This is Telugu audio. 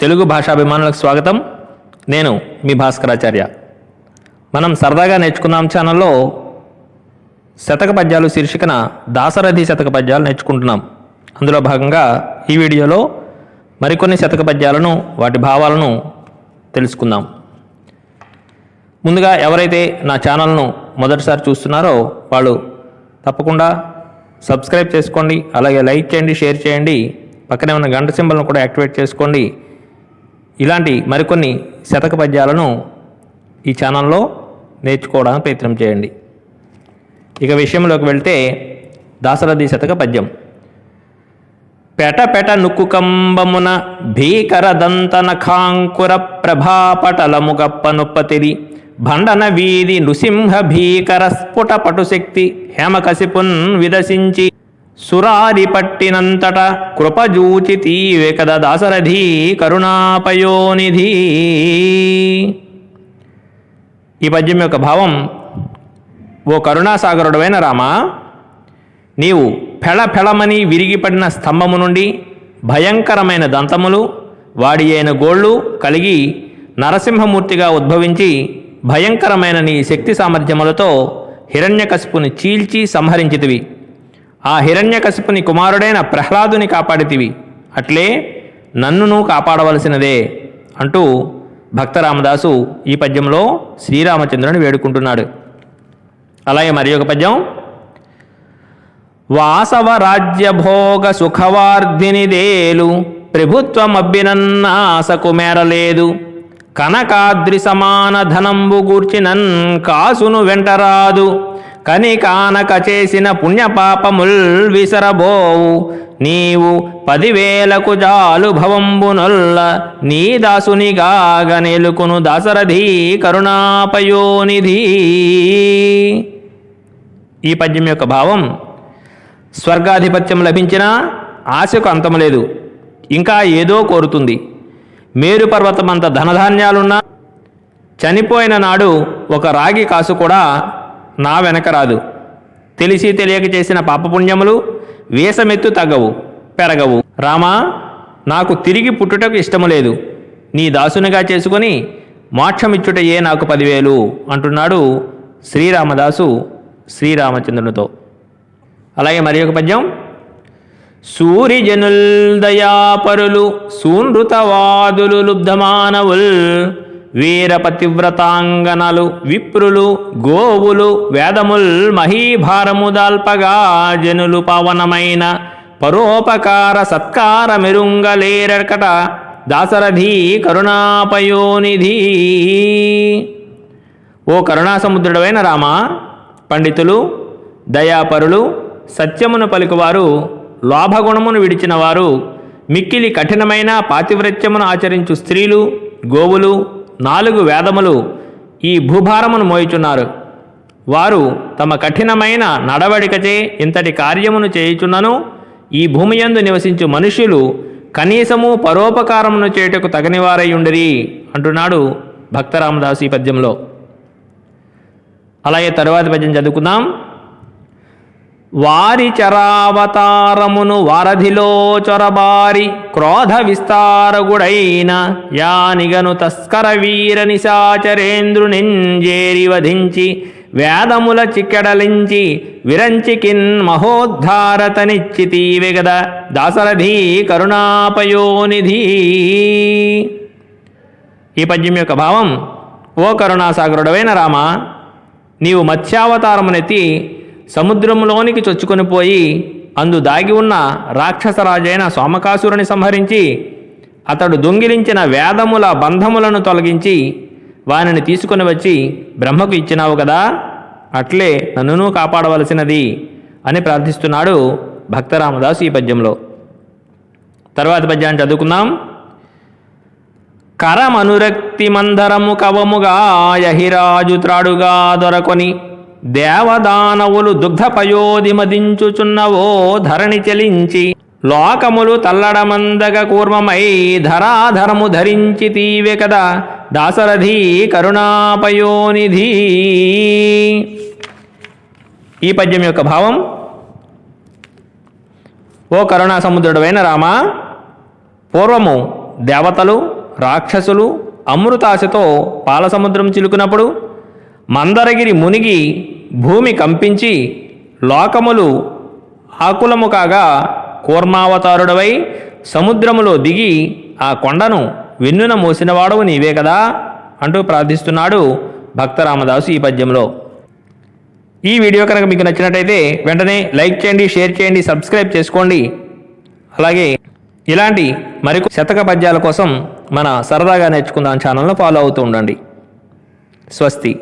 తెలుగు భాషాభిమానులకు స్వాగతం. నేను మీ భాస్కరాచార్య. మనం సరదాగా నేర్చుకుందాం ఛానల్లో శతక పద్యాలు శీర్షికన దాసరథి శతక పద్యాలు నేర్చుకుంటున్నాం. అందులో భాగంగా ఈ వీడియోలో మరికొన్ని శతక పద్యాలను వాటి భావాలను తెలుసుకుందాం. ముందుగా ఎవరైతే నా ఛానల్ను మొదటిసారి చూస్తున్నారో వాళ్ళు తప్పకుండా సబ్స్క్రైబ్ చేసుకోండి అలాగే లైక్ చేయండి షేర్ చేయండి. పక్కనే ఉన్న గంట సింబల్ను కూడా యాక్టివేట్ చేసుకోండి. ఇలాంటి మరికొన్ని శతక పద్యాలను ఈ ఛానల్లో నేర్చుకోవడానికి ప్రయత్నం చేయండి. ఇక విషయంలోకి వెళ్తే దాసరథి శతక పద్యం. పెట పెట నుక్కు కంబమున భీకర దంతనఖాంకుర ప్రభాపటలము భండన వీధి నృసింహ భీకర స్ఫుట పటుశక్తి హేమకసిపున్ విదసించి సురారి పట్టినంతట కృపజూచి తీవెకద దాసరథీ కరుణాపయోనిధి. ఈ పద్యం యొక్క భావం ఓ కరుణాసాగరుడవైన రామా నీవు ఫెళఫెళమని విరిగిపడిన స్తంభము నుండి భయంకరమైన దంతములు వాడి అయిన గోళ్ళు కలిగి నరసింహమూర్తిగా ఉద్భవించి భయంకరమైన నీ శక్తి సామర్థ్యములతో హిరణ్యకశిపుని చీల్చి సంహరించితివి. ఆ హిరణ్యకశిపుని కుమారుడైన ప్రహ్లాదుని కాపాడితివి. అట్లే నన్నును కాపాడవలసినదే అంటూ భక్తరామదాసు ఈ పద్యంలో శ్రీరామచంద్రుని వేడుకుంటున్నాడు. అలాగే మరి ఒక పద్యం. వాసవ రాజ్యభోగ సుఖవార్ధినిదేలు ప్రభుత్వమబ్బినన్నాసకు మేరలేదు. కనకాద్రి సమాన ధనంబు గూర్చినన్ కాసును వెంటరాదు. కని కానక చేసిన పుణ్యపాపముల్ విసరబోవు. నీవు పదివేలకు జాలు భవంబునొల్ల నీ దాసునిగాగ నెలుకును దాసరథి కరుణాపయోనిధి. ఈ పద్యం యొక్క భావం స్వర్గాధిపత్యం లభించినా ఆశకు అంతము లేదు. ఇంకా ఏదో కోరుతుంది. మేరు పర్వతమంత ధనధాన్యాలున్నా చనిపోయిన నాడు ఒక రాగి కాసు కూడా నా వెనక రాదు. తెలిసి తెలియక చేసిన పాపపుణ్యములు వేసమెత్తు తగ్గవు పెరగవు. రామా నాకు తిరిగి పుట్టుటకు ఇష్టము లేదు. నీ దాసునిగా చేసుకొని మోక్షమిచ్చుటయే నాకు పదివేలు అంటున్నాడు శ్రీరామదాసు శ్రీరామచంద్రునితో. అలాగే మరి ఒక పద్యం. సూరిజనుల్ దయాపరులు సూనృతవాదులు లుబ్ధమానవుల్ వీరపతివ్రతాంగనలు విప్రులు గోవులు వేదముల్ మహీభారము దాల్పగా జనులు పవనమైన పరోపకార సత్కార మెరుంగలేరకట దాసరథి కరుణాపయోనిధి. ఓ కరుణాసముద్రుడవైన రామ పండితులు దయాపరులు సత్యమును పలుకువారు లోభగుణమును విడిచినవారు మిక్కిలి కఠినమైన పాతివ్రత్యమును ఆచరించు స్త్రీలు గోవులు నాలుగు వేదములు ఈ భూభారమును మోయుచున్నారు. వారు తమ కఠినమైన నడవడికచే ఇంతటి కార్యమును చేయుచున్నను ఈ భూమియందు నివసించు మనుష్యులు కనీసము పరోపకారమును చేయుటకు తగనివారై ఉండరి అంటున్నాడు భక్తరామదాసు ఈ పద్యంలో. అలాగే తరువాతి పద్యం చదువుకుందాం. వారి చరావతారమును వారధిలో చొరబారి క్రోధ విస్తారగుడైన యానిగను తస్కర వీర నిశాచరేంద్రునింజేరి వధించి వేదముల చిక్కడలించి విరంచికిన్ మహోద్ధారతనిచ్చితీవి వెగద దాసరథి కరుణాపయోనిధి. ఈ పద్యం యొక్క భావం ఓ కరుణాసాగరుడవైన రామ నీవు మత్స్యావతారమునెత్తి సముద్రంలోనికి చొచ్చుకొని పోయి అందు దాగి ఉన్న రాక్షసరాజైన సోమకాసురుని సంహరించి అతడు దొంగిలించిన వేదముల బంధములను తొలగించి వానిని తీసుకొని వచ్చి బ్రహ్మకు ఇచ్చినావు కదా అట్లే నన్నును కాపాడవలసినది అని ప్రార్థిస్తున్నాడు భక్తరామదాసు ఈ పద్యంలో. తర్వాత పద్యాన్ని చదువుకుందాం. కరమనురక్తి మందరము కవముగా యహిరాజు త్రాడుగా దొరకొని దేవదానవులు దుగ్ధపయోధిమదించుచున్నవో ధరణి చెలించి లోకములు తల్లడమందగ కూర్మమై ధరాధరము ధరించి తీవె కదా దాసరథి కరుణాపయోనిధి. ఈ పద్యం యొక్క భావం ఓ కరుణా సముద్రుడవైన రామ పూర్వము దేవతలు రాక్షసులు అమృతాశతో పాలసముద్రం చిలుకునప్పుడు మందరగిరి మునిగి భూమి కంపించి లోకములు ఆకులము కాగా కూర్మావతారుడవై సముద్రములో దిగి ఆ కొండను వెన్నున మోసినవాడవు నీవే కదా? అంటూ ప్రార్థిస్తున్నాడు భక్తరామదాసు ఈ పద్యంలో. ఈ వీడియో కనుక మీకు నచ్చినట్టయితే వెంటనే లైక్ చేయండి షేర్ చేయండి సబ్స్క్రైబ్ చేసుకోండి. అలాగే ఇలాంటి మరికొ శతక పద్యాల కోసం మన సరదాగా నేర్చుకుందాం ఛానల్ను ఫాలో అవుతూ ఉండండి. స్వస్తి.